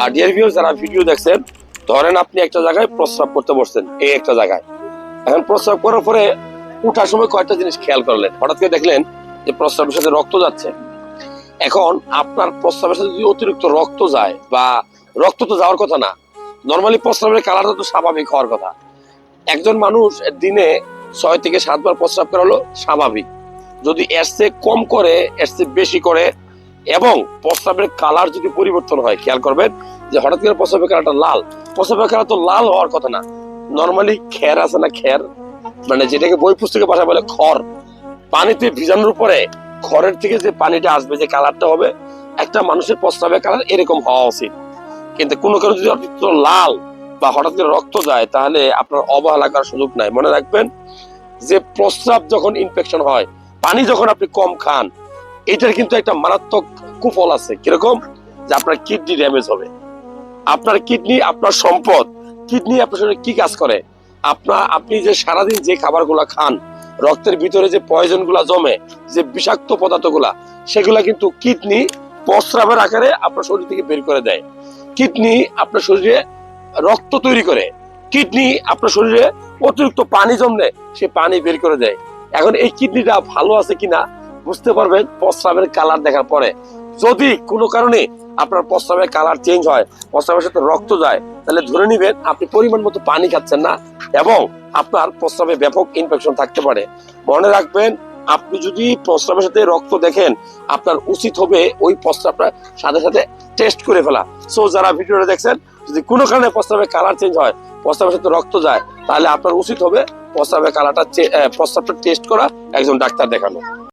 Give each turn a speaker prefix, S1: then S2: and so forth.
S1: আর dear view যারা video দেখছেন, ধরেন আপনি একটা জায়গায় প্রস্রাব করতে বসছেন, এই একটা জায়গায়। এখন প্রস্রাব করার পরে উঠার সময় কয়েকটা জিনিস খেয়াল করলেন। হঠাৎ করে দেখলেন যে প্রস্রাবের সাথে রক্ত যাচ্ছে। এখন আপনার প্রস্রাবের সাথে যদি অতিরিক্ত রক্ত যায়, বা রক্ত তো যাওয়ার কথা না নর্মালি প্রস্রাবের কালারটা তো স্বাভাবিক হওয়ার কথা। একজন মানুষ দিনে ছয় থেকে সাতবার প্রস্রাব করা হলো স্বাভাবিক। যদি এর চেয়ে কম করে, এর চেয়ে বেশি করে এবং প্রস্রাবের কালার যদি পরিবর্তন হয়, খেয়াল করবেন যে হঠাৎ করে প্রস্রাবের কালারটা লাল। প্রস্রাবের কালার তো লাল হওয়ার কথা না। নর্মালি খের আছে না খের? মানে যেটাকে বই পুস্তকে ভাষা বলে খড়। পানিতে ভিজানোর পরে খড়ের থেকে যে পানিটা আসবে, যে কালারটা হবে, একটা মানুষের প্রস্রাবের কালার এরকম হওয়া উচিত। কিন্তু কোনো কারণে যদি অতিরিক্ত লাল বা হঠাৎ করে রক্ত যায়, তাহলে আপনার অবহেলা করার সুযোগ নাই। মনে রাখবেন যে প্রস্রাব যখন ইনফেকশন হয়, পানি যখন আপনি কম খান এটার কিন্তু একটা মারাত্মক কুফল আছে। কীরকম? যে আপনার কিডনি ড্যামেজ হবে। আপনার কিডনি, আপনার সম্পদ। কিডনি আপনার শরীরে কি কাজ করে? আপনার, আপনি যে সারাদিন যে খাবারগুলা খান, রক্তের ভিতরে যে পয়জনগুলা জমে, যে বিষাক্ত পদার্থগুলা, সেগুলা কিন্তু কিডনি প্রস্রাবের আকারে আপনার শরীর থেকে বের করে দেয়। কিডনি আপনার শরীরে রক্ত তৈরি করে। কিডনি আপনার শরীরে অতিরিক্ত পানি জমলে সে পানি বের করে দেয়। এখন এই কিডনিটা ভালো আছে কিনা? বুঝতে পারবেন, প্রস্রাবের কালার দেখার পরে। যদি কোনো কারণে আপনার প্রস্রাবের কালার চেঞ্জ হয়, প্রস্রাবের সাথে রক্ত যায়, তাহলে ধরে নিবেন আপনি পরিমাণ মতো পানি খাচ্ছেন না এবং আপনার প্রস্রাবে ব্যাপক ইনফেকশন থাকতে পারে। মনে রাখবেন, আপনি যদি প্রস্রাবের সাথে রক্ত দেখেন, আপনার উচিত হবে ওই প্রস্রাবটা সাথে সাথে টেস্ট করে ফেলা। সো যারা ভিডিওটা দেখছেন, যদি কোনো কারণে প্রস্রাবের কালার চেঞ্জ হয়, প্রস্রাবের সাথে রক্ত যায়, তাহলে আপনার উচিত হবে প্রস্রাবের কালারটা প্রস্রাবটা টেস্ট করা, একজন ডাক্তার দেখানো।